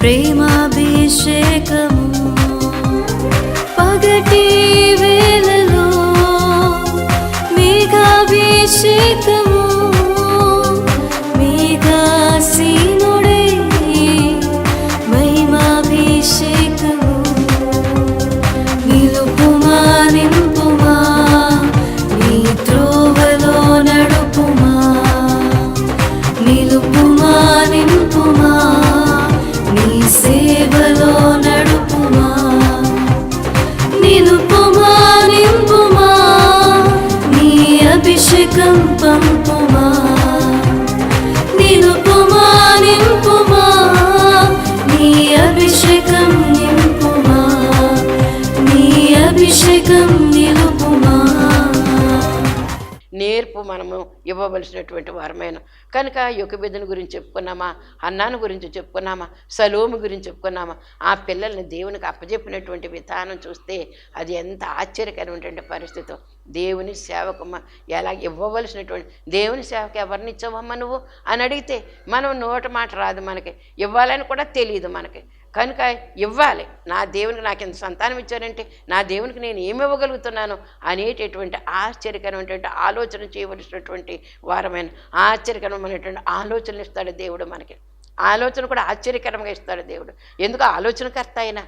ప్రేమాభిషేకము. పగటి వేళలో మేఘాభిషేకము. నేర్పు మనము ఇవ్వవలసినటువంటి వారమైన. కనుక యుగబిద్దను గురించి చెప్పుకున్నామా? అన్నాను గురించి చెప్పుకున్నామా? సలోము గురించి చెప్పుకున్నామా? ఆ పిల్లల్ని దేవునికి అప్పజెప్పినటువంటి విధానం చూస్తే అది ఎంత ఆశ్చర్యకరమైనటువంటి పరిస్థితి. దేవుని సేవకు ఎలా ఇవ్వవలసినటువంటి దేవుని సేవకు ఎవరిని ఇచ్చావమ్మా నువ్వు? అని అడిగితే మనం నోట మాట రాదు మనకి. ఇవ్వాలని కూడా తెలియదు మనకి. కనుక ఇవ్వాలి. నా దేవునికి నాకు ఎంత సంతానం ఇచ్చారంటే నా దేవునికి నేను ఏమి ఇవ్వగలుగుతున్నాను అనేటటువంటి ఆశ్చర్యకరమైనటువంటి ఆలోచన చేయవలసినటువంటి వారమైన ఆశ్చర్యకరమైనటువంటి ఆలోచనలు ఇస్తాడు దేవుడు మనకి. ఆలోచన కూడా ఆశ్చర్యకరంగా ఇస్తాడు దేవుడు. ఎందుకు? ఆలోచనకర్త ఆయన.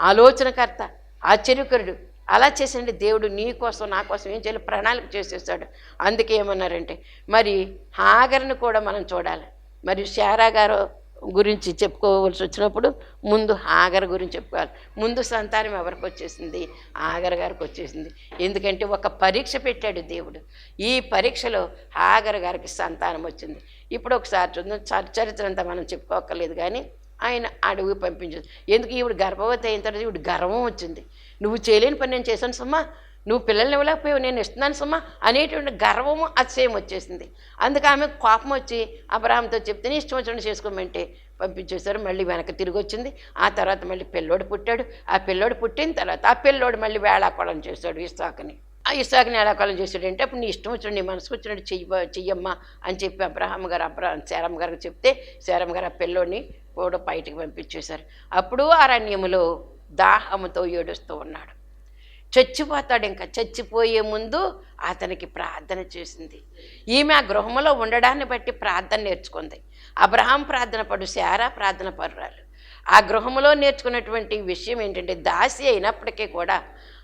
ఆలోచనకర్త ఆశ్చర్యకరుడు. అలా చేసండి దేవుడు నీ కోసం నా కోసం ఏం చేయాలి? ప్రణాళిక చేసేస్తాడు. అందుకే ఏమన్నారంటే మరి హాగర్ని కూడా మనం చూడాలి. మరి శారా గారు గురించి చెప్పుకోవాల్సి వచ్చినప్పుడు ముందు ఆగర్ గురించి చెప్పుకోవాలి. ముందు సంతానం ఎవరికి వచ్చేసింది? ఆగర్ గారికి వచ్చేసింది. ఎందుకంటే ఒక పరీక్ష పెట్టాడు దేవుడు. ఈ పరీక్షలో ఆగర్ గారికి సంతానం వచ్చింది. ఇప్పుడు ఒకసారి చూద్దాం. చ- చరిత్ర అంతా మనం చెప్పుకోకర్లేదు కానీ ఆయన అడవి పంపించింది ఎందుకు? ఈవిడ గర్భవతి అయిన తర్వాత ఈవిడ గర్వం వచ్చింది. నువ్వు చేయలేని పని నేను చేశాను సుమ్మా. నువ్వు పిల్లల్ని ఇవ్వలేకపోయావు నేను ఇస్తున్నాను సుమా అనేటువంటి గర్వము అతిశయం వచ్చేసింది. అందుకే ఆమె కోపం వచ్చి అబ్రాహంతో చెప్తే నీ ఇష్టం వచ్చినట్టు చేసుకోమంటే పంపించేశారు. మళ్ళీ వెనక్కి తిరిగి వచ్చింది. ఆ తర్వాత మళ్ళీ పిల్లోడు పుట్టాడు. ఆ పిల్లోడు పుట్టిన తర్వాత ఆ పిల్లోడు మళ్ళీ వేళాకోళం చేశాడు ఇస్సాకుని. ఆ ఇస్సాకుని వేళాకోళం చేశాడంటే అప్పుడు నీ ఇష్టం వచ్చినట్టు నీ మనసుకు వచ్చినట్టు చెయ్య చెయ్యమ్మా అని చెప్పి అబ్రహాం గారు అబ్రహం శారమ్మ గారికి చెప్తే శారమ్మ గారు ఆ పిల్లోడిని కూడా బయటికి పంపించేశారు. అప్పుడు అరణ్యములో దాహముతో ఏడుస్తూ ఉన్నాడు. చచ్చిపోతాడు ఇంకా. చచ్చిపోయే ముందు అతనికి ప్రార్థన చేసింది. ఈమె ఆ గృహంలో ఉండడాన్ని బట్టి ప్రార్థన నేర్చుకుంది. అబ్రహాం ప్రార్థన పడు శారా ప్రార్థన పరురాలు ఆ గృహంలో నేర్చుకున్నటువంటి విషయం ఏంటంటే దాసి అయినప్పటికీ కూడా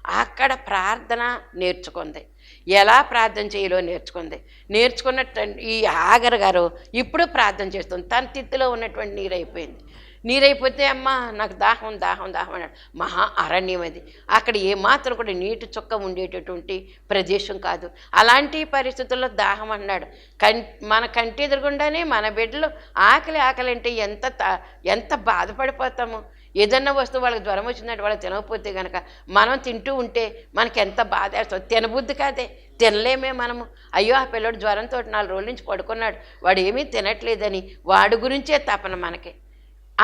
అక్కడ ప్రార్థన నేర్చుకుంది. ఎలా ప్రార్థన చేయాలో నేర్చుకుంది. నేర్చుకున్న ఈ ఆగర్ గారు ఇప్పుడు ప్రార్థన చేస్తుంది. తన తిత్తిలో ఉన్నటువంటి నీరు అయిపోయింది. నీరైపోతే అమ్మ నాకు దాహం దాహం దాహం అన్నాడు. మహా అరణ్యం అది. అక్కడ ఏమాత్రం కూడా నీటి చుక్క ఉండేటటువంటి ప్రదేశం కాదు. అలాంటి పరిస్థితుల్లో దాహం అన్నాడు. కం మన కంటి ఎదురుగుండానే మన బిడ్డలు ఆకలి ఆకలి అంటే ఎంత త- ఎంత బాధపడిపోతాము. ఏదన్నా వస్తువు వాళ్ళకి జ్వరం వచ్చిందంటే వాళ్ళు తినకపోతే కనుక మనం తింటూ ఉంటే మనకి ఎంత బాధ వేస్తుంది. తినబుద్ధి కాదే. తినలేమే మనము. అయ్యో ఆ పిల్లడు జ్వరంతో నాలుగు రోజుల నుంచి పడుకున్నాడు. వాడు ఏమీ తినట్లేదని. వాడి గురించే తపన మనకి.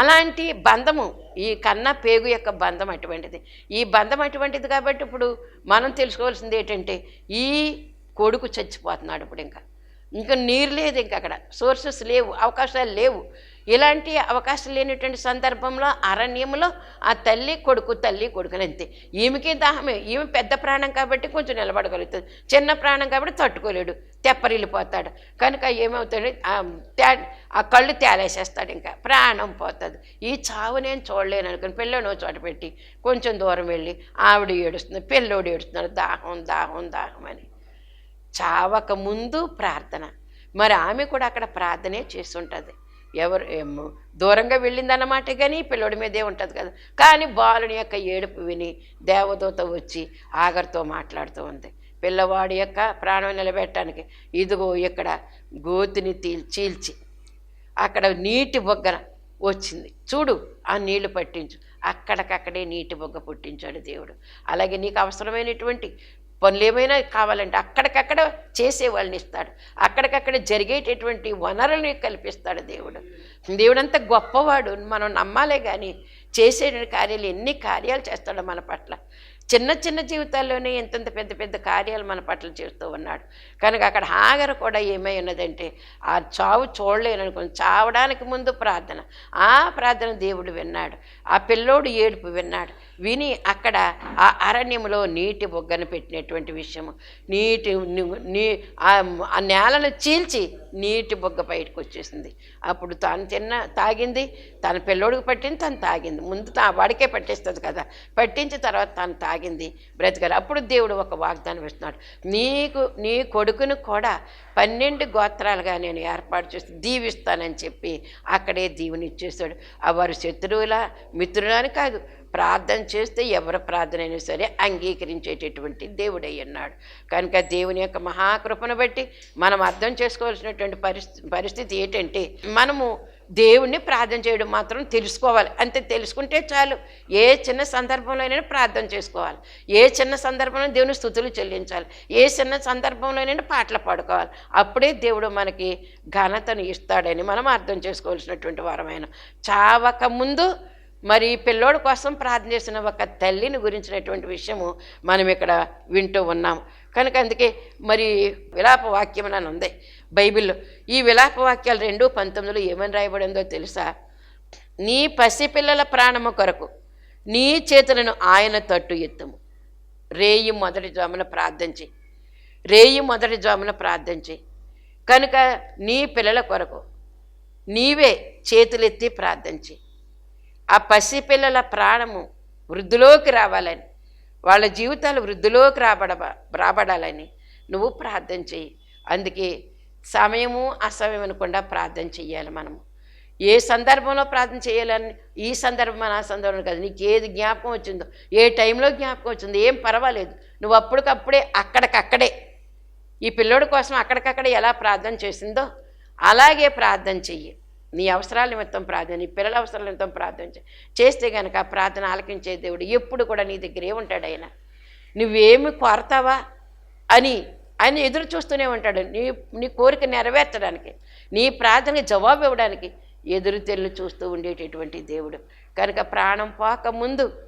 అలాంటి బంధము ఈ కన్న పేగు యొక్క బంధం అటువంటిది. ఈ బంధం అటువంటిది కాబట్టి ఇప్పుడు మనం తెలుసుకోవాల్సింది ఏంటంటే ఈ కొడుకు చచ్చిపోతున్నాడు ఇప్పుడు ఇంకా. ఇంకా నీరు లేదు ఇంకా అక్కడ. సోర్సెస్ లేవు అవకాశాలు లేవు. ఇలాంటి అవకాశం లేనటువంటి సందర్భంలో అరణ్యంలో ఆ తల్లి కొడుకు తల్లి కొడుకులు అంతే. ఈమెకి దాహమే. ఈమె పెద్ద ప్రాణం కాబట్టి కొంచెం నిలబడగలుగుతుంది. చిన్న ప్రాణం కాబట్టి తట్టుకోలేడు. తెప్పరిల్లిపోతాడు. కనుక ఏమవుతాడు? ఆ తే ఆ కళ్ళు తేలేసేస్తాడు ఇంకా. ప్రాణం పోతుంది. ఈ చావు నేను చూడలేను అనుకుని పిల్లని చోట పెట్టి కొంచెం దూరం వెళ్ళి ఆవిడ ఏడుస్తుంది. పిల్లోడు ఏడుస్తున్నాడు. దాహం దాహం దాహం అని. చావక ముందు ప్రార్థన. మరి ఆమె కూడా అక్కడ ప్రార్థనే చేస్తుంటుంది. ఎవరు దూరంగా వెళ్ళిందన్నమాట కానీ పిల్లోడి మీదే ఉంటుంది కదా. కానీ బాలుని యొక్క ఏడుపు విని దేవదూత వచ్చి ఆగర్తో మాట్లాడుతూ ఉంది. పిల్లవాడి యొక్క ప్రాణం నిలబెట్టడానికి ఇదిగో ఇక్కడ గోతిని తీల్ చీల్చి అక్కడ నీటి బొగ్గన వచ్చింది. చూడు ఆ నీళ్ళు పట్టించు. అక్కడికక్కడే నీటి బొగ్గ పుట్టించాడు దేవుడు. అలాగే నీకు అవసరమైనటువంటి పనులు ఏమైనా కావాలంటే అక్కడికక్కడ చేసే వాళ్ళని ఇస్తాడు. అక్కడికక్కడ జరిగేటటువంటి వనరుల్ని కల్పిస్తాడు దేవుడు. దేవుడంతా గొప్పవాడు మనం నమ్మాలే కానీ చేసే కార్యాలు ఎన్ని కార్యాలు చేస్తాడో మన పట్ల. చిన్న చిన్న జీవితాల్లోనే ఎంతెంత పెద్ద పెద్ద కార్యాలు మన పట్ల చేస్తూ ఉన్నాడు. కనుక అక్కడ హాగర కూడా ఏమై ఉన్నదంటే ఆ చావు చూడలేననుకుని చావడానికి ముందు ప్రార్థన. ఆ ప్రార్థన దేవుడు విన్నాడు. ఆ పిల్లోడు ఏడుపు విన్నాడు. విని అక్కడ ఆ అరణ్యంలో నీటి బొగ్గను పెట్టినటువంటి విషయము. నీటి నీ ఆ నేలను చీల్చి నీటి బొగ్గ బయటకు వచ్చేసింది. అప్పుడు తాను తిన్న తాగింది తన పిల్లోడికి పట్టింది తను తాగింది. ముందు తా వాడికే పట్టేస్తుంది కదా. పట్టించిన తర్వాత తాను తాగింది బ్రతికారు. అప్పుడు దేవుడు ఒక వాగ్దానం ఇస్తున్నాడు. నీకు నీ కొడుకును కూడా పన్నెండు గోత్రాలుగా నేను ఏర్పాటు చేసి దీవిస్తానని చెప్పి అక్కడే దీవుని ఇచ్చేస్తాడు ఆ వారు శత్రువుల మిత్రులని కాదు ప్రార్థన చేస్తే ఎవరు ప్రార్థన అయినా సరే అంగీకరించేటటువంటి దేవుడై ఉన్నాడు. కనుక దేవుని యొక్క మహాకృపను బట్టి మనం అర్థం చేసుకోవాల్సినటువంటి పరిస్థితి పరిస్థితి ఏంటంటే మనము దేవుణ్ణి ప్రార్థన చేయడం మాత్రం తెలుసుకోవాలి. అంతే తెలుసుకుంటే చాలు. ఏ చిన్న సందర్భంలోనైనా ప్రార్థన చేసుకోవాలి. ఏ చిన్న సందర్భంలో దేవుని స్థుతులు చెల్లించాలి. ఏ చిన్న సందర్భంలోనైనా పాటలు పాడుకోవాలి. అప్పుడే దేవుడు మనకి ఘనతను ఇస్తాడని మనం అర్థం చేసుకోవాల్సినటువంటి వారమైన చావక ముందు మరి పిల్లోడి కోసం ప్రార్థన చేసిన ఒక తల్లిని గురించినటువంటి విషయము మనం ఇక్కడ వింటూ ఉన్నాం కనుక అందుకే మరి విలాప వాక్యం అని ఉంది. బైబిల్లో ఈ విలాప వాక్యాలు రెండు పంతొమ్మిదిలో ఏమని రాయబడిందో తెలుసా? నీ పసిపిల్లల ప్రాణము కొరకు నీ చేతులను ఆయన తట్టు ఎత్తుము. రేయి మొదటి జామున ప్రార్థించి రేయి మొదటి జామున ప్రార్థించి కనుక నీ పిల్లల కొరకు నీవే చేతులెత్తి ప్రార్థించి ఆ పసిపిల్లల ప్రాణము వృద్ధిలోకి రావాలని వాళ్ళ జీవితాలు వృద్ధిలోకి రాబడ రాబడాలని నువ్వు ప్రార్థన చెయ్యి. అందుకే సమయము అసమయం అనకుండా ప్రార్థన చెయ్యాలి మనము. ఏ సందర్భంలో ప్రార్థన చేయాలని ఈ సందర్భం ఆ సందర్భం కాదు. నీకు ఏది జ్ఞాపకం వచ్చిందో ఏ టైంలో జ్ఞాపకం వచ్చిందో ఏం పర్వాలేదు. నువ్వు అప్పటికప్పుడే అక్కడికక్కడే ఈ పిల్లోడి కోసం అక్కడికక్కడే ఎలా ప్రార్థన చేసిందో అలాగే ప్రార్థన చెయ్యి. నీ అవసరాల నిమిత్తం ప్రార్థన నీ పిల్లల అవసరాల నిమిత్తం ప్రార్థన చేస్తే కనుక ప్రార్థన ఆలకించే దేవుడు ఎప్పుడు కూడా నీ దగ్గరే ఉంటాడు ఆయన. నువ్వేమి కోరతావా? అని ఆయన ఎదురు చూస్తూనే ఉంటాడు. నీ నీ కోరిక నెరవేర్చడానికి నీ ప్రార్థనకి జవాబు ఇవ్వడానికి ఎదురు తెల్లు చూస్తూ ఉండేటటువంటి దేవుడు. కనుక ప్రాణం పోక ముందు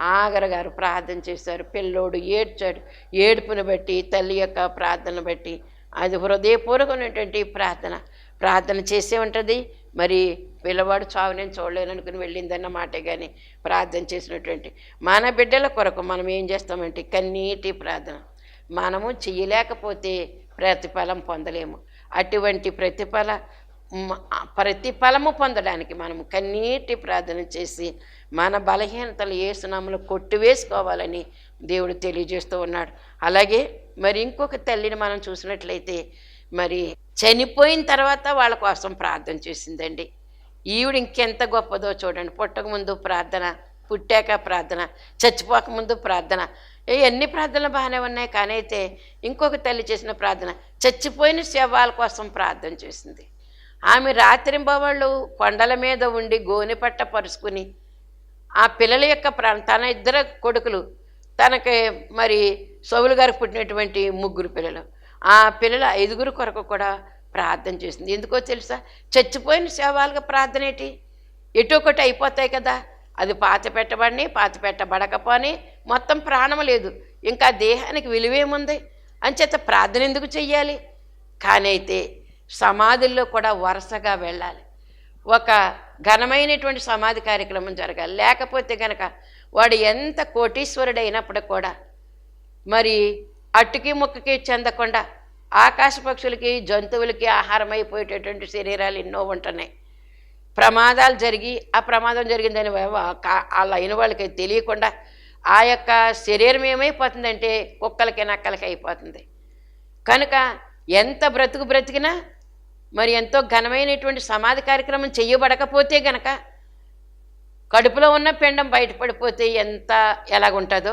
ఆగర గారు ప్రార్థన చేశారు. పిల్లోడు ఏడ్చాడు. ఏడుపును బట్టి తల్లి యొక్క ప్రార్థన బట్టి అది హృదయపూర్వకమైనటువంటి ప్రార్థన. ప్రార్థన చేసే ఉంటుంది. మరి పిల్లవాడు చావు నేను చూడలేను అనుకుని వెళ్ళిందన్న మాటే కానీ ప్రార్థన చేసినటువంటి మన బిడ్డల కొరకు మనం ఏం చేస్తామంటే కన్నీటి ప్రార్థన. మనము చేయలేకపోతే ప్రతిఫలం పొందలేము. అటువంటి ప్రతిఫల మ- ప్రతిఫలము పొందడానికి మనము కన్నీటి ప్రార్థన చేసి మన బలహీనతలు ఏసునామలు కొట్టివేసుకోవాలని దేవుడు తెలియజేస్తూ ఉన్నాడు. అలాగే మరి ఇంకొక తల్లిని మనం చూసినట్లయితే మరి చనిపోయిన తర్వాత వాళ్ళ కోసం ప్రార్థన చేసిందండి. ఈవిడ ఇంకెంత గొప్పదో చూడండి. పుట్టకముందు ప్రార్థన పుట్టాక ప్రార్థన చచ్చిపోక ముందు ప్రార్థన. ఎన్ని ప్రార్థనలు బాగానే ఉన్నాయి కానీ అయితే ఇంకొక తల్లి చేసిన ప్రార్థన చచ్చిపోయిన శవాల కోసం ప్రార్థన చేసింది. ఆమె రాత్రింబవాళ్ళు కొండల మీద ఉండి గోనె పట్ట పరుచుకుని ఆ పిల్లల యొక్క ప్రా తన ఇద్దరు కొడుకులు తనకి మరి సౌలు గారికి పుట్టినటువంటి ముగ్గురు పిల్లలు. ఆ పిల్లల ఐదుగురు కొరకు కూడా ప్రార్థన చేసింది. ఎందుకో తెలుసా? చచ్చిపోయిన సేవాలుగా ప్రార్థన ఏంటి? ఎటు ఒకటి అయిపోతాయి కదా. అది పాత పెట్టబడి పాత పెట్టబడకపోని మొత్తం ప్రాణం లేదు. ఇంకా దేహానికి విలువేముంది? అంచేత ప్రార్థన ఎందుకు చెయ్యాలి? కానీ అయితే సమాధుల్లో కూడా వరుసగా వెళ్ళాలి. ఒక ఘనమైనటువంటి సమాధి కార్యక్రమం జరగాలి. లేకపోతే గనక వాడు ఎంత కోటీశ్వరుడైనప్పుడు కూడా మరి అట్టుకి ముక్కకి చెందకుండా ఆకాశ పక్షులకి జంతువులకి ఆహారమైపోయేటటువంటి శరీరాలు ఎన్నో ఉంటున్నాయి. ప్రమాదాలు జరిగి ఆ ప్రమాదం జరిగిందని ఆ లైన్ వాళ్ళ అయిన వాళ్ళకి తెలియకుండా ఆ యొక్క శరీరం ఏమైపోతుందంటే కుక్కలకి నక్కలకి అయిపోతుంది. కనుక ఎంత బ్రతుకు బ్రతికినా మరి ఎంతో ఘనమైనటువంటి సమాధి కార్యక్రమం చేయబడకపోతే గనక కడుపులో ఉన్న పిండం బయటపడిపోతే ఎంత ఎలాగుంటుందో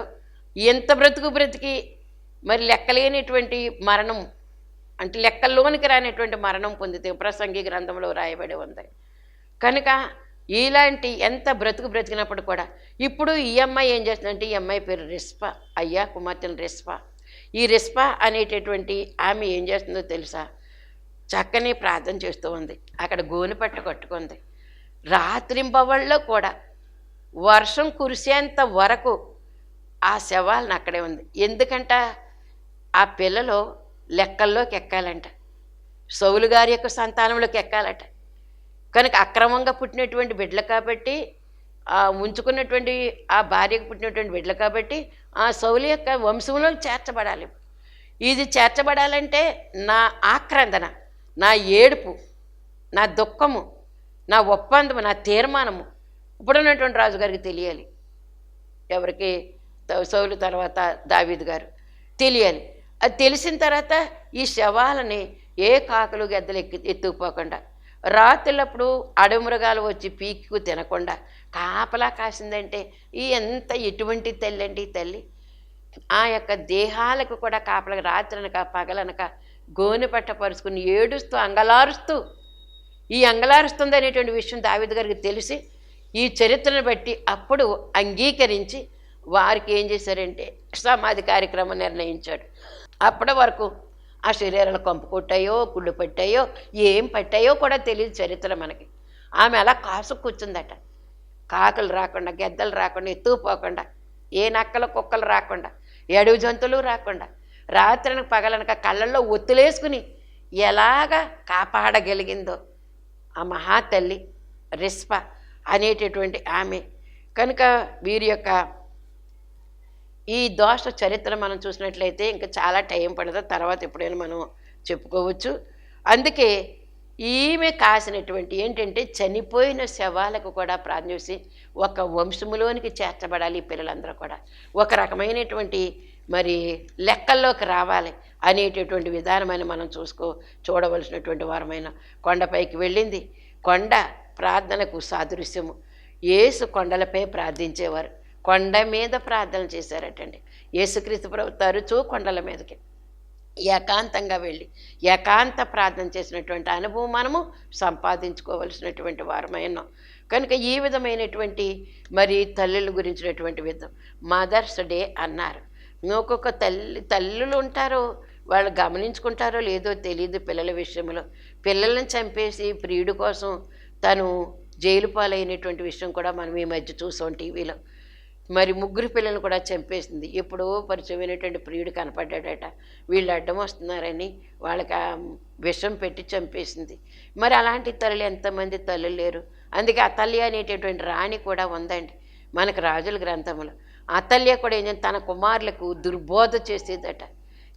ఎంత బ్రతుకు బ్రతికి మరి లెక్కలేనిటువంటి మరణం అంటే లెక్కల్లోనికి రానిటువంటి మరణం పొందితే ప్రసంగి గ్రంథంలో రాయబడి ఉంది. కనుక ఇలాంటి ఎంత బ్రతుకు బ్రతికినప్పుడు కూడా ఇప్పుడు ఈ అమ్మాయి ఏం చేస్తుందంటే ఈ అమ్మాయి పేరు రిస్ప అయ్యా కుమార్తెను రిస్ప. ఈ రిస్ప అనేటటువంటి ఆమె ఏం చేస్తుందో తెలుసా? చక్కని ప్రార్థన చేస్తూ ఉంది. అక్కడ గోను పట్ట కట్టుకుంది. రాత్రింబవళ్ళలో కూడా వర్షం కురిసేంత వరకు ఆ శవాలను అక్కడే ఉంది. ఎందుకంట? ఆ పిల్లలు లెక్కల్లోకి ఎక్కాలంట. సౌలు గారి యొక్క సంతానంలోకి ఎక్కాలట. కనుక అక్రమంగా పుట్టినటువంటి బిడ్డలు కాబట్టి ఉంచుకున్నటువంటి ఆ భార్యకు పుట్టినటువంటి బిడ్డలు కాబట్టి ఆ సౌలు యొక్క వంశంలో చేర్చబడాలి. ఇది చేర్చబడాలంటే నా ఆక్రందన నా ఏడుపు నా దుఃఖము నా ఒప్పందము నా తీర్మానము ఇప్పుడున్నటువంటి రాజుగారికి తెలియాలి. ఎవరికి? సౌలు తర్వాత దావీద్ గారు తెలియాలి. అది తెలిసిన తర్వాత ఈ శవాలని ఏ కాకులు గద్దలు ఎక్కి ఎత్తుకుపోకుండా రాత్రులప్పుడు అడమృగాలు వచ్చి పీక్కు తినకుండా కాపలా కాసిందంటే ఈ ఎంత ఎటువంటి తల్లి అండి ఈ తల్లి? ఆ యొక్క దేహాలకు కూడా కాపలక రాత్రనక పగలనక గోనె పట్ట పరుచుకుని ఏడుస్తూ అంగలారుస్తూ ఈ అంగలారుస్తుంది అనేటువంటి విషయం దావిద్ గారికి తెలిసి ఈ చరిత్రను బట్టి అప్పుడు అంగీకరించి వారికి ఏం చేశారంటే సమాధి కార్యక్రమం నిర్ణయించాడు. అప్పటి వరకు ఆ శరీరాలు కంపు కొట్టాయో కుళ్ళు పట్టాయో ఏం పట్టాయో కూడా తెలియదు చరిత్ర మనకి. ఆమె అలా కాసు కూర్చుందట. కాకులు రాకుండా గెద్దలు రాకుండా ఎత్తుకుపోకుండా ఏ నక్కలు కుక్కలు రాకుండా ఎడవి జంతువులు రాకుండా రాత్రిని పగలనక కళ్ళల్లో ఒత్తులేసుకుని ఎలాగా కాపాడగలిగిందో ఆ మహాతల్లి రిస్ప అనేటటువంటి ఆమె. కనుక వీరి యొక్క ఈ దోష చరిత్ర మనం చూసినట్లయితే ఇంకా చాలా టైం పడదు. తర్వాత ఎప్పుడైనా మనం చెప్పుకోవచ్చు. అందుకే ఈమె కాసినటువంటి ఏంటంటే చనిపోయిన శవాలకు కూడా ప్రార్థన ఒక వంశములోనికి చేర్చబడాలి పిల్లలందరూ కూడా. ఒక రకమైనటువంటి మరి లెక్కల్లోకి రావాలి అనేటటువంటి విధానమైన మనం చూసుకో చూడవలసినటువంటి వారమైన కొండపైకి వెళ్ళింది. కొండ ప్రార్థనకు సాదృశ్యము. ఏసు కొండలపై ప్రార్థించేవారు. కొండ మీద ప్రార్థన చేశారటండి. యేసుక్రీస్తు ప్రభు తరచూ కొండల మీదకి ఏకాంతంగా వెళ్ళి ఏకాంత ప్రార్థన చేసినటువంటి అనుభవం మనము సంపాదించుకోవలసినటువంటి వారమైనాం కనుక ఈ విధమైనటువంటి మరి తల్లుల గురించినటువంటి విధం మదర్స్ డే అన్నారు. ఒక్కొక్క తల్లి తల్లులు ఉంటారో వాళ్ళు గమనించుకుంటారో లేదో తెలియదు పిల్లల విషయంలో. పిల్లల్ని చంపేసి ప్రియుడి కోసం తను జైలు పాలైనటువంటి విషయం కూడా మనం ఈ మధ్య చూసాం టీవీలో. మరి ముగ్గురు పిల్లలు కూడా చంపేసింది. ఎప్పుడో పరిచయమైనటువంటి ప్రియుడు కనపడ్డాడట. వీళ్ళు అడ్డం వస్తున్నారని వాళ్ళకి ఆ విషం పెట్టి చంపేసింది. మరి అలాంటి తల్లి ఎంతమంది తల్లులు లేరు. అందుకే అతల్య అనేటటువంటి రాణి కూడా ఉందండి మనకు రాజుల గ్రంథంలో. అతల్య కూడా ఏం తన కుమారులకు దుర్బోధ చేసేదట.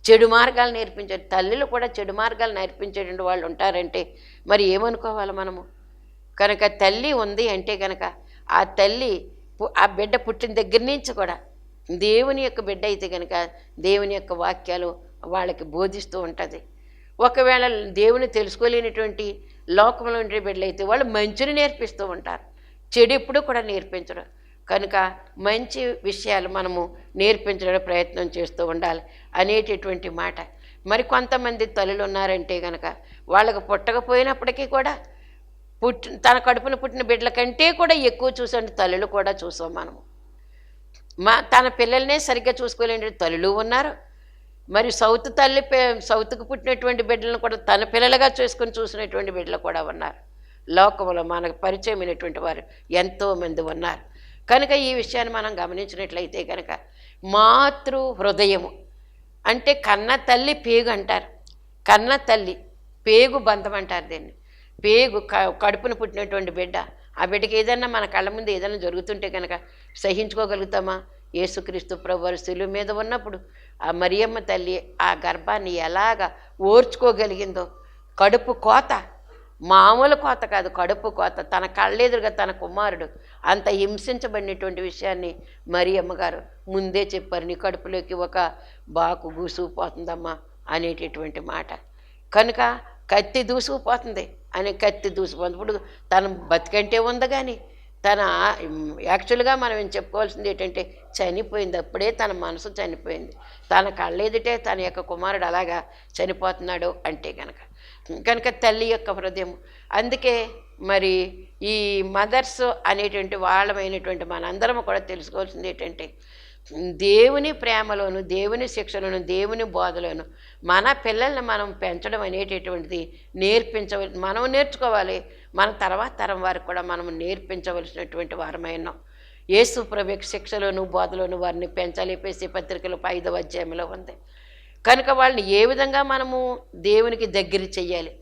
చెడు మార్గాలు నేర్పించే తల్లులు కూడా చెడు మార్గాలు నేర్పించేటువంటి వాళ్ళు ఉంటారంటే మరి ఏమనుకోవాలి మనము? కనుక తల్లి ఉంది అంటే కనుక ఆ తల్లి ఆ బిడ్డ పుట్టిన దగ్గర నుంచి కూడా దేవుని యొక్క బిడ్డ అయితే కనుక దేవుని యొక్క వాక్యాలు వాళ్ళకి బోధిస్తూ ఉంటుంది. ఒకవేళ దేవుని తెలుసుకోలేనటువంటి లోకంలో ఉండే బిడ్డలు అయితే వాళ్ళు మంచిని నేర్పిస్తూ ఉంటారు. చెడు ఎప్పుడూ కూడా నేర్పించడం కనుక మంచి విషయాలు మనము నేర్పించడానికి ప్రయత్నం చేస్తూ ఉండాలి అనేటటువంటి మాట. మరి కొంతమంది తల్లులు ఉన్నారంటే కనుక వాళ్ళకు పుట్టకపోయినప్పటికీ కూడా పుట్టి తన కడుపున పుట్టిన బిడ్డల కంటే కూడా ఎక్కువ చూసండి తల్లులు కూడా చూసాం మనము. మా తన పిల్లల్నే సరిగ్గా చూసుకోలేని తల్లులు ఉన్నారు. మరి సౌత్ తల్లి పే- సౌత్కు పుట్టినటువంటి బిడ్డలను కూడా తన పిల్లలుగా చేసుకొని చూసినటువంటి బిడ్డలు కూడా ఉన్నారు. లోకంలో మనకు పరిచయమైనటువంటి వారు ఎంతోమంది ఉన్నారు. కనుక ఈ విషయాన్ని మనం గమనించినట్లయితే కనుక మాతృ హృదయము అంటే కన్న తల్లి పేగు అంటారు. కన్న తల్లి పేగు బంధం అంటారు దీన్ని. పేగు క- కడుపున పుట్టినటువంటి బిడ్డ ఆ బిడ్డకి ఏదైనా మన కళ్ళ ముందు ఏదైనా జరుగుతుంటే కనుక సహించుకోగలుగుతామా? యేసుక్రీస్తు ప్రభు శిలువు మీద ఉన్నప్పుడు ఆ మరియమ్మ తల్లి ఆ గర్భాన్ని ఎలాగ ఓర్చుకోగలిగిందో కడుపు కోత మామూలు కోత కాదు కడుపు కోత తన కళ్ళెదురుగా తన కుమారుడు అంత హింసించబడినటువంటి విషయాన్ని మరి అమ్మగారు ముందే చెప్పారు. నీ కడుపులోకి ఒక బాకు గూసుకుపోతుందమ్మా అనేటటువంటి మాట. కనుక కత్తి దూసుకుపోతుంది. అని కత్తి దూసుకుపోతుంది ఇప్పుడు తను బతికంటే ఉంది కానీ తన యాక్చువల్గా మనం ఏం చెప్పుకోవాల్సింది ఏంటంటే చనిపోయింది. అప్పుడే తన మనసు చనిపోయింది. తన కళ్ళెదుటే తన యొక్క కుమారుడు అలాగా చనిపోతున్నాడు అంటే కనుక కనుక తల్లి యొక్క హృదయం. అందుకే మరి ఈ మదర్స్ అనేటువంటి వాళ్ళమైనటువంటి మనందరం కూడా తెలుసుకోవాల్సింది ఏంటంటే దేవుని ప్రేమలోను దేవుని శిక్షలోను దేవుని బోధలోను మన పిల్లల్ని మనం పెంచడం అనేటటువంటిది నేర్పించవల మనం నేర్చుకోవాలి. మన తర్వాత తరం వారికి కూడా మనం నేర్పించవలసినటువంటి వారమై ఉన్నాం. యేసు ప్రభు శిక్షలోను బోధలోను వారిని పెంచాలి పేసే పత్రికలు ఐదవ అధ్యాయంలో ఉంది. కనుక వాళ్ళని ఏ విధంగా మనము దేవునికి దగ్గర చెయ్యాలి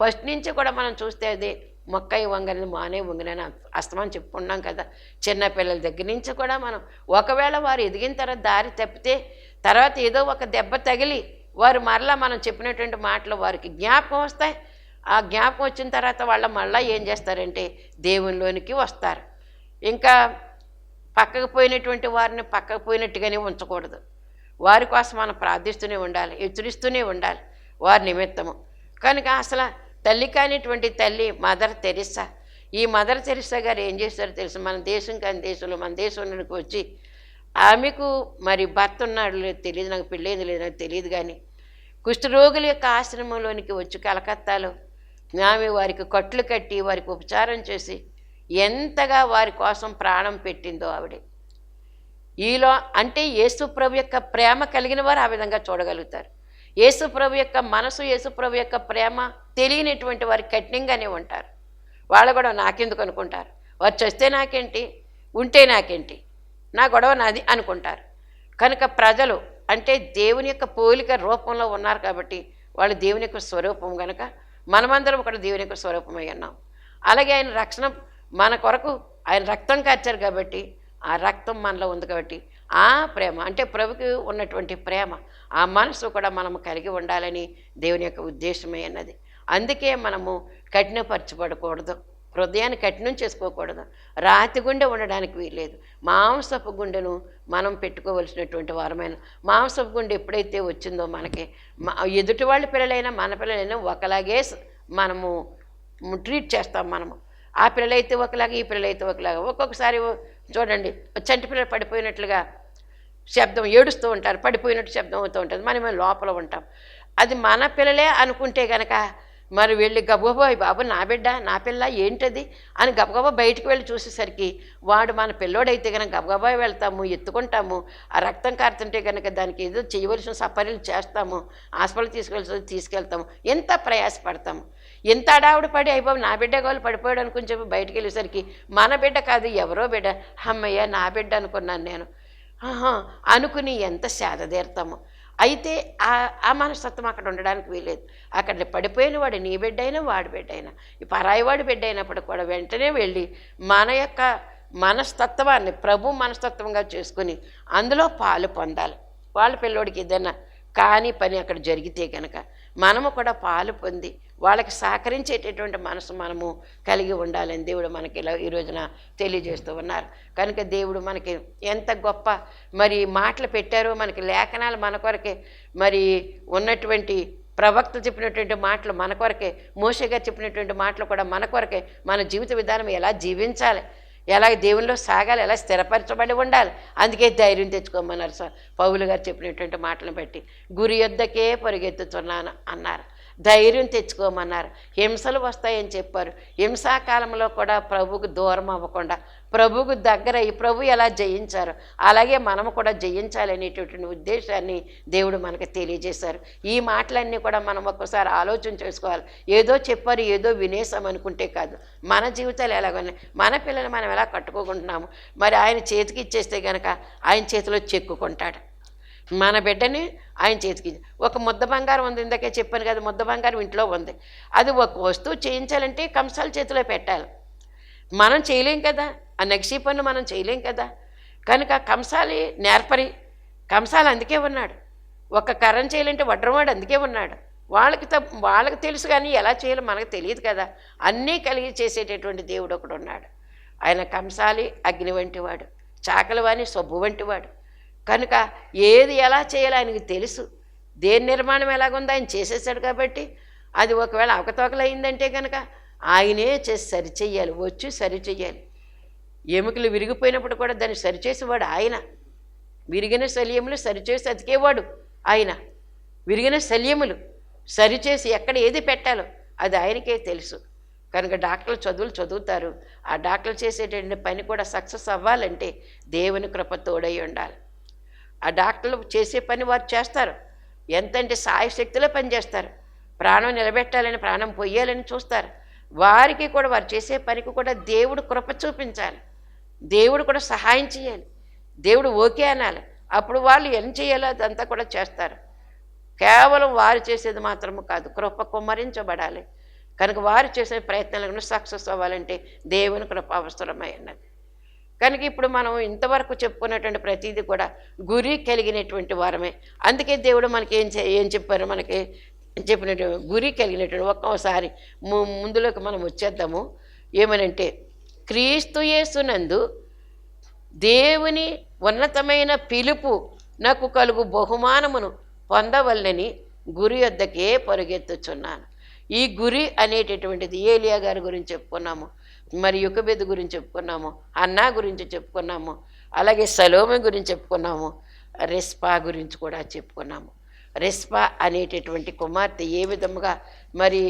ఫస్ట్ నుంచి కూడా మనం చూస్తే అదే మొక్కయి వంగని మానే వంగనని అస్తమని చెప్పుకున్నాం కదా. చిన్నపిల్లల దగ్గర నుంచి కూడా మనం ఒకవేళ వారు ఎదిగిన తర్వాత దారి తప్పితే తర్వాత ఏదో ఒక దెబ్బ తగిలి వారు మరలా మనం చెప్పినటువంటి మాటలు వారికి జ్ఞాపకం వస్తాయి. ఆ జ్ఞాపకం వచ్చిన తర్వాత వాళ్ళ మళ్ళీ ఏం చేస్తారంటే దేవునిలోనికి వస్తారు. ఇంకా పక్కకు పోయినటువంటి వారిని పక్కకు పోయినట్టుగానే ఉంచకూడదు. వారి కోసం మనం ప్రార్థిస్తూనే ఉండాలి హెచ్చరిస్తూనే ఉండాలి వారి నిమిత్తము. కనుక అసలు తల్లి కానిటువంటి తల్లి మదర్ తెరిసా ఈ మదర్ తెరిసా గారు ఏం చేస్తారో తెలుసు? మన దేశం కాని దేశంలో మన దేశంలోకి వచ్చి ఆమెకు మరి భర్త ఉన్నాడు లేదు తెలియదు నాకు పెళ్ళేది లేదు నాకు తెలియదు కానీ కుష్ఠరోగుల యొక్క ఆశ్రమంలోనికి వచ్చి కలకత్తాలో ఆమె వారికి కట్లు కట్టి వారికి ఉపచారం చేసి ఎంతగా వారి కోసం ప్రాణం పెట్టిందో ఆవిడ. ఈలో అంటే యేసుప్రభు యొక్క ప్రేమ కలిగిన వారు ఆ విధంగా చూడగలుగుతారు. యేసుప్రభు యొక్క మనసు యేసుప్రభు యొక్క ప్రేమ తెలియనటువంటి వారు కఠినంగానే ఉంటారు. వాళ్ళు కూడా నాకెందుకు అనుకుంటారు? వారు చస్తే నాకేంటి? ఉంటే నాకేంటి? నా గొడవ నాది అనుకుంటారు. కనుక ప్రజలు అంటే దేవుని యొక్క పోలిక రూపంలో ఉన్నారు కాబట్టి వాళ్ళు దేవుని యొక్క స్వరూపం కనుక మనమందరం కూడా దేవుని యొక్క స్వరూపమై ఉన్నాం. అలాగే ఆయన రక్షణ మన కొరకు ఆయన రక్తం కార్చారు కాబట్టి ఆ రక్తం మనలో ఉంది కాబట్టి ఆ ప్రేమ అంటే ప్రభుకి ఉన్నటువంటి ప్రేమ ఆ మనసు కూడా మనం కలిగి ఉండాలని దేవుని యొక్క ఉద్దేశమే అన్నది అందుకే మనము కఠినపరచబడకూడదు. హృదయాన్ని కఠినం చేసుకోకూడదు. రాతి గుండె ఉండడానికి వీల్లేదు. మాంసపు గుండెను మనం పెట్టుకోవలసినటువంటి వారమైన మాంసపు గుండె ఎప్పుడైతే వచ్చిందో మనకి మా ఎదుటి వాళ్ళ పిల్లలైనా మన పిల్లలైనా ఒకలాగే మనము ట్రీట్ చేస్తాం మనము. ఆ పిల్లలైతే ఒకలాగా ఈ పిల్లలైతే ఒకలాగా. ఒక్కొక్కసారి చూడండి చంటి పిల్లలు పడిపోయినట్లుగా శబ్దం ఏడుస్తూ ఉంటారు పడిపోయినట్టు శబ్దం అవుతూ ఉంటుంది. మనం లోపల ఉంటాం. అది మన పిల్లలే అనుకుంటే కనుక మరి వెళ్ళి గబగబా బాబు నా బిడ్డ నా పిల్ల ఏంటది అని గబగబా బయటికి వెళ్ళి చూసేసరికి వాడు మన పిల్లోడైతే కనుక గబగబా వెళ్తాము ఎత్తుకుంటాము ఆ రక్తం కారుతుంటే కనుక దానికి ఏదో చేయవలసిన సపర్యలు చేస్తాము హాస్పిటల్ తీసుకెళ్ళి తీసుకెళ్తాము ఎంత ప్రయాసపడతాము ఎంత అడావుడు పడి అయిపోయి నా బిడ్డ గోలు పడిపోయాడు అనుకుని చెప్పి బయటికి వెళ్ళేసరికి మన బిడ్డ కాదు ఎవరో బిడ్డ అమ్మయ్య నా బిడ్డ అనుకున్నాను నేను. అనుకుని ఎంత సేద తీరుతాము. అయితే ఆ ఆ మనస్తత్వం అక్కడ ఉండడానికి వీలేదు అక్కడ పడిపోయిన వాడు నీ బిడ్డ అయినా వాడి బిడ్డ అయినా ఈ పరాయి వాడి బిడ్డ అయినప్పుడు కూడా వెంటనే వెళ్ళి మన యొక్క మనస్తత్వాన్ని ప్రభు మనస్తత్వంగా చేసుకుని అందులో పాలు పొందాలి. వాళ్ళ పిల్లోడికి ఏదైనా కాని పని అక్కడ జరిగితే కనుక మనము కూడా పాలు పొంది వాళ్ళకి సహకరించేటటువంటి మనసు మనము కలిగి ఉండాలని దేవుడు మనకి ఇలా ఈ రోజున తెలియజేస్తూ ఉన్నారు. కనుక దేవుడు మనకి ఎంత గొప్ప మరి మాటలు పెట్టారో మనకి లేఖనాలు మన కొరకే మరి ఉన్నటువంటి ప్రవక్త చెప్పినటువంటి మాటలు మన కొరకే మోసగా చెప్పినటువంటి మాటలు కూడా మన కొరకే మన జీవిత విధానం ఎలా జీవించాలి ఎలా దేవునిలో సాగాలి ఎలా స్థిరపరచబడి ఉండాలి అందుకే ధైర్యం తెచ్చుకోమన్నారు సార్ పౌలు గారు చెప్పినటువంటి మాటలను బట్టి. గురి యొద్దకే పరిగెత్తుతున్నాను అన్నారు. ధైర్యం తెచ్చుకోమన్నారు. హింసలు వస్తాయని చెప్పారు. హింసాకాలంలో కూడా ప్రభుకు దూరం అవ్వకుండా ప్రభుకు దగ్గర ఈ ప్రభు ఎలా జయించారు? అలాగే మనము కూడా జయించాలనేటటువంటి ఉద్దేశాన్ని దేవుడు మనకు తెలియజేశారు. ఈ మాటలన్నీ కూడా మనం ఒక్కసారి ఆలోచన చేసుకోవాలి. ఏదో చెప్పారు ఏదో వినేసాం అనుకుంటే కాదు. మన జీవితాలు ఎలాగొన్నాయి మన పిల్లలు మనం ఎలా కట్టుకోకుంటున్నాము? మరి ఆయన చేతికి ఇచ్చేస్తే కనుక ఆయన చేతిలో చెక్కుకుంటాడు మన బిడ్డని ఆయన చేతికి ఒక ముద్ద బంగారం ఉంది ఇందాకే చెప్పాను కదా ముద్ద బంగారం ఇంట్లో ఉంది. అది ఒక వస్తువు చేయించాలంటే కంసాల చేతిలో పెట్టాలి. మనం చేయలేం కదా ఆ నక్షి పన్ను మనం చేయలేం కదా. కనుక కంసాలి నేర్పరి. కంసాలి అందుకే ఉన్నాడు. ఒక కర్రం చేయాలంటే వడ్రవాడు అందుకే ఉన్నాడు. వాళ్ళకి వాళ్ళకి తెలుసు కానీ ఎలా చేయాలో మనకు తెలియదు కదా. అన్నీ కలిగి చేసేటటువంటి దేవుడు ఒకడు ఉన్నాడు. ఆయన కంసాలి అగ్ని వంటివాడు. చాకలవాణి సబ్బు వంటివాడు. కనుక ఏది ఎలా చేయాలో ఆయనకి తెలుసు. దేని నిర్మాణం ఎలాగుందో ఆయన చేసేసాడు కాబట్టి అది ఒకవేళ అవకతవకలు అయిందంటే కనుక ఆయనే చేసి సరిచెయ్యాలి వచ్చి సరిచెయ్యాలి. ఎముకలు విరిగిపోయినప్పుడు కూడా దాన్ని సరిచేసేవాడు ఆయన. విరిగిన శల్యములు సరిచేసి అతికేవాడు ఆయన. విరిగిన శల్యములు సరిచేసి ఎక్కడ ఏది పెట్టాలో అది ఆయనకే తెలుసు. కనుక డాక్టర్లు చదువులు చదువుతారు. ఆ డాక్టర్లు చేసేటువంటి పని కూడా సక్సెస్ అవ్వాలంటే దేవుని కృప తోడై ఉండాలి. ఆ డాక్టర్లు చేసే పని వారు చేస్తారు. ఎంతంటే సాయ శక్తిలో పనిచేస్తారు. ప్రాణం నిలబెట్టాలని ప్రాణం పొయ్యాలని చూస్తారు. వారికి కూడా వారు చేసే పనికి కూడా దేవుడు కృప చూపించాలి. దేవుడు కూడా సహాయం చేయాలి. దేవుడు ఓకే అనాలి. అప్పుడు వాళ్ళు ఏం చేయాలో అదంతా కూడా చేస్తారు. కేవలం వారు చేసేది మాత్రము కాదు కృప కుమ్మరించబడాలి. కనుక వారు చేసే ప్రయత్నాలను సక్సెస్ అవ్వాలంటే దేవుని కృప అవసరమై ఉన్నది. కనుక ఇప్పుడు మనం ఇంతవరకు చెప్పుకున్నటువంటి ప్రతిదీ కూడా గురి కలిగినటువంటి వారమే. అందుకే దేవుడు మనకి ఏం చే ఏం చెప్పారు? మనకి చెప్పినట్టు గురి కలిగినటువంటి ఒక్కోసారి ము- ముందులోకి మనం వచ్చేద్దాము. ఏమనంటే క్రీస్తు యేసునందు దేవుని ఉన్నతమైన పిలుపు నాకు కలుగు బహుమానమును పొందవల్లని గురి వద్దకే పరుగెత్తుచున్నాను. ఈ గురి అనేటటువంటిది ఏలియా గారి గురించి చెప్పుకున్నాము. మరి యుకబెద్దు గురించి చెప్పుకున్నాము అన్నా గురించి చెప్పుకున్నాము అలాగే సలోమి గురించి చెప్పుకున్నాము రెస్పా గురించి కూడా చెప్పుకున్నాము. రెస్పా అనేటటువంటి కుమార్తె ఏ విధముగా మరి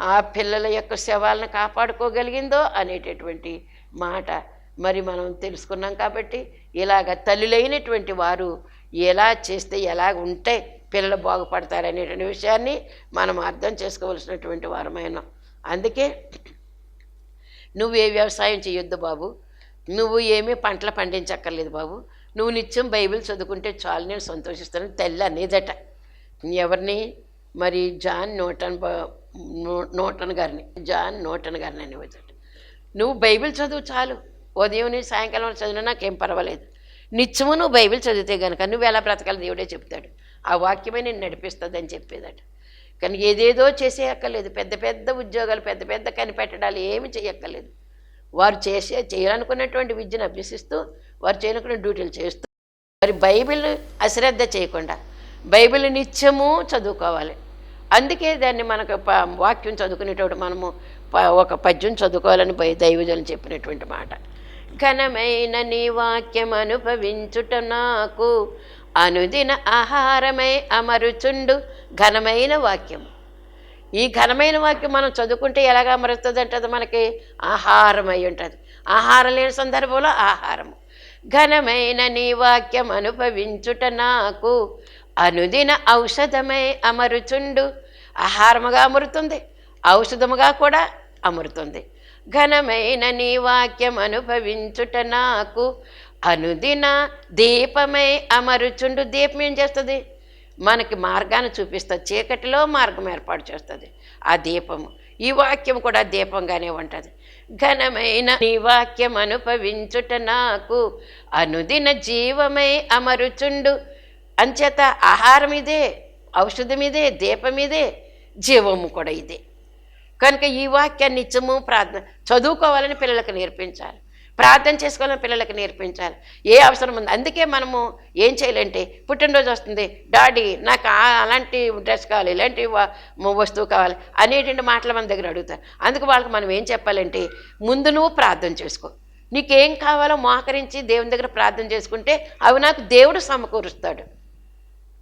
ఆ పిల్లల యొక్క శవాలను కాపాడుకోగలిగిందో అనేటటువంటి మాట మరి మనం తెలుసుకున్నాం కాబట్టి ఇలాగ తల్లులైనటువంటి వారు ఎలా చేస్తే ఎలా ఉంటే పిల్లలు బాగుపడతారనేటువంటి విషయాన్ని మనం అర్థం చేసుకోవలసినటువంటి వారమైనా అందుకే నువ్వు ఏ వ్యవసాయం చేయొద్దు బాబు. నువ్వు ఏమీ పంటలు పండించక్కర్లేదు బాబు. నువ్వు నిత్యం బైబిల్ చదువుకుంటే చాలు నేను సంతోషిస్తాను తల్లి అనేదట. ఎవరిని? మరి జాన్ నోటన్ నోటన్ గారిని జాన్ నోటన్ గారిని అనేదట నువ్వు బైబిల్ చదువు చాలు. ఉదయం నీ సాయంకాలం చదివినా నాకేం పర్వాలేదు. నిత్యము నువ్వు బైబిల్ చదివితే కనుక నువ్వు ఎలా బ్రతకాలి దేవుడే చెప్తాడు. ఆ వాక్యమే నేను నడిపిస్తుందని చెప్పేదట. కానీ ఏదేదో చేసేయక్కర్లేదు. పెద్ద పెద్ద ఉద్యోగాలు పెద్ద పెద్ద కనిపెట్టడాలు ఏమి చేయక్కర్లేదు వారు చేసే చేయాలనుకున్నటువంటి విద్యను అభ్యసిస్తూ వారు చేయనుకున్న డ్యూటీలు చేస్తూ మరి బైబిల్ అశ్రద్ధ చేయకుండా బైబిల్ నిత్యము చదువుకోవాలి. అందుకే దాన్ని మనకు ప- వాక్యం చదువుకునేటప్పుడు మనము ప- ఒక పద్యం చదువుకోవాలని బై దైవజనం చెప్పినటువంటి మాట. ఘనమైన నీ వాక్యం అనుభవించుట నాకు అనుదిన ఆహారమై అమరుచుండు ఘనమైన వాక్యం. ఈ ఘనమైన వాక్యం మనం చదువుకుంటే ఎలాగ అమరుస్తుంది అంటది అది మనకి ఆహారం అయి ఉంటుంది. ఆహారం లేని సందర్భంలో ఆహారము. ఘనమైన నీ వాక్యం అనుభవించుట నాకు అనుదిన ఔషధమై అమరుచుండు. ఆహారముగా అమరుతుంది ఔషధముగా కూడా అమరుతుంది. ఘనమైన నీ వాక్యం అనుభవించుట నాకు అనుదిన దీపమై అమరుచుండు. దీపం ఏం చేస్తుంది? మనకి మార్గాన్ని చూపిస్తుంది చీకటిలో మార్గం ఏర్పాటు చేస్తుంది. ఆ దీపము ఈ వాక్యం కూడా దీపంగానే ఉంటుంది. ఘనమైన నీ వాక్యం అనుభవించుట నాకు అనుదిన జీవమై అమరుచుండు. అంచేత ఆహారం ఇదే ఔషధం ఇదే దీపం ఇదే జీవము కూడా ఇదే. కనుక ఈ వాక్యాన్ని నిత్యము ప్రార్థన చదువుకోవాలని పిల్లలకు నేర్పించాలి. ప్రార్థన చేసుకోవాలని పిల్లలకు నేర్పించాలి. ఏ అవసరం ఉంది? అందుకే మనము ఏం చేయాలంటే పుట్టినరోజు వస్తుంది. డాడీ నాకు అలాంటి డ్రెస్ కావాలి ఇలాంటి వస్తువు కావాలి అనేటువంటి మాటలు మన దగ్గర అడుగుతారు. అందుకు వాళ్ళకి మనం ఏం చెప్పాలంటే ముందు నువ్వు ప్రార్థన చేసుకో. నీకేం కావాలో మోకరించి దేవుని దగ్గర ప్రార్థన చేసుకుంటే అవి నాకు దేవుడు సమకూరుస్తాడు.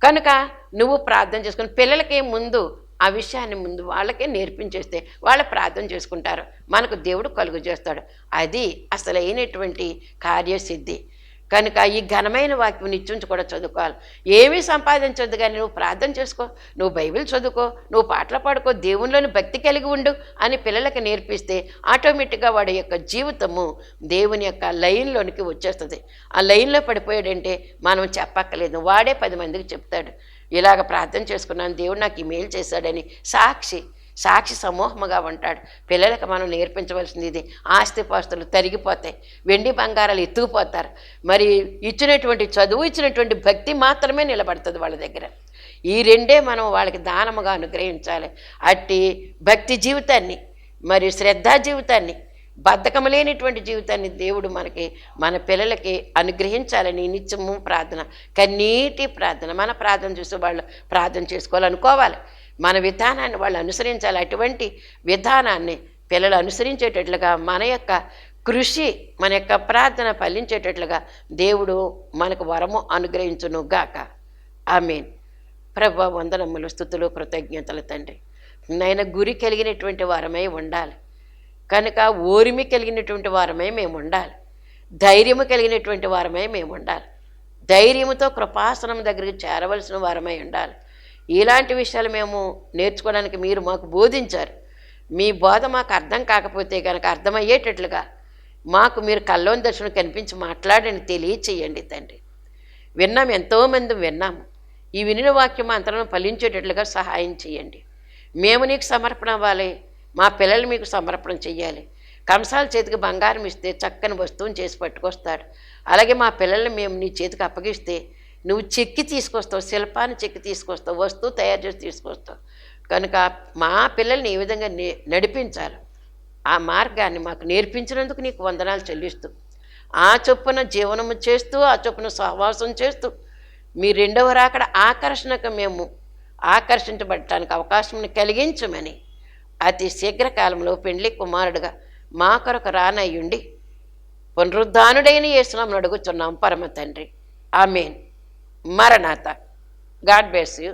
కనుక నువ్వు ప్రార్థన చేసుకుని పిల్లలకి ముందు ఆ విషయాన్ని ముందు వాళ్ళకే నేర్పించేస్తే వాళ్ళ ప్రార్థన చేసుకుంటారు. మనకు దేవుడు కలుగు చేస్తాడు. అది అసలైనటువంటి కార్యసిద్ధి. కనుక ఈ ఘనమైన వాక్యం నిత్యుంచి కూడా చదువుకోవాలి. ఏమీ సంపాదించొద్దు కానీ నువ్వు ప్రార్థన చేసుకో నువ్వు బైబిల్ చదువుకో నువ్వు పాటలు పాడుకో దేవునిలోని భక్తి కలిగి ఉండు అని పిల్లలకి నేర్పిస్తే ఆటోమేటిక్గా వాడి యొక్క జీవితము దేవుని యొక్క లైన్లోనికి వచ్చేస్తుంది. ఆ లైన్లో పడిపోయాడంటే మనం చెప్పక్కర్లేదు. వాడే పది మందికి చెప్తాడు. ఇలాగ ప్రార్థన చేసుకున్నాను దేవుడు నాకు ఇమెయిల్ చేశాడని సాక్షి సాక్షి సమూహముగా ఉంటాడు. పిల్లలకు మనం నేర్పించవలసింది ఇది. ఆస్తిపాస్తులు తరిగిపోతాయి వెండి బంగారాలు ఎత్తుకుపోతారు. మరి ఇచ్చినటువంటి చదువు ఇచ్చినటువంటి భక్తి మాత్రమే నిలబడుతుంది వాళ్ళ దగ్గర. ఈ రెండే మనం వాళ్ళకి దానముగా అనుగ్రహించాలి. అట్టి భక్తి జీవితాన్ని మరియు శ్రద్ధా జీవితాన్ని బద్ధకం లేనిటువంటి జీవితాన్ని దేవుడు మనకి మన పిల్లలకి అనుగ్రహించాలని నిత్యము ప్రార్థన కన్నీటి ప్రార్థన. మన ప్రార్థన చూసి వాళ్ళు ప్రార్థన చేసుకోవాలనుకోవాలి. మన విధానాన్ని వాళ్ళు అనుసరించాలి. అటువంటి విధానాన్ని పిల్లలు అనుసరించేటట్లుగా మన యొక్క కృషి మన యొక్క ప్రార్థన ఫలించేటట్లుగా దేవుడు మనకు వరము అనుగ్రహించును గాక. ఆమెన్. ప్రభు వందనములు స్థుతులు కృతజ్ఞతలు తండ్రి. నాయన గురి కలిగినటువంటి వారమై ఉండాలి. కనుక ఓరిమి కలిగినటువంటి వారమే మేము ఉండాలి. ధైర్యము కలిగినటువంటి వారమే మేము ఉండాలి. ధైర్యముతో కృపాసనం దగ్గరికి చేరవలసిన వారమై ఉండాలి. ఇలాంటి విషయాలు మేము నేర్చుకోవడానికి మీరు మాకు బోధించారు. మీ బోధ మాకు అర్థం కాకపోతే కనుక అర్థమయ్యేటట్లుగా మాకు మీరు కల్లోని దర్శనం కనిపించి మాట్లాడని తెలియచేయండి తండ్రి. విన్నాం ఎంతోమంది విన్నాము. ఈ వినిన వాక్యం అంతరం ఫలించేటట్లుగా సహాయం చేయండి. మేము నీకు సమర్పణ అవ్వాలి. మా పిల్లలు మీకు సమర్పణ చెయ్యాలి. కంసాల చేతికి బంగారం ఇస్తే చక్కని వస్తువుని చేసి పట్టుకొస్తాడు. అలాగే మా పిల్లల్ని మేము నీ చేతికి అప్పగిస్తే నువ్వు చెక్కి తీసుకొస్తావు శిల్పాన్ని చెక్కి తీసుకొస్తావు వస్తువు తయారు చేసి తీసుకొస్తావు. కనుక మా పిల్లల్ని ఏ విధంగా నే నడిపించాలి? ఆ మార్గాన్ని మాకు నేర్పించినందుకు నీకు వందనాలు చెల్లిస్తూ ఆ చొప్పున జీవనము చేస్తూ ఆ చొప్పున సహవాసం చేస్తూ మీ రెండవ రాకడ ఆకర్షణకు మేము ఆకర్షించబడటానికి అవకాశం కలిగించమని అతి శీఘ్రకాలంలో పెండ్లి కుమారుడుగా మా కొరకు రానయ్యుండి పునరుద్ధానుడైన యేసునామను అడుగుతున్నాం పరమ తండ్రి. ఆమెన్. మరణాత. God bless you.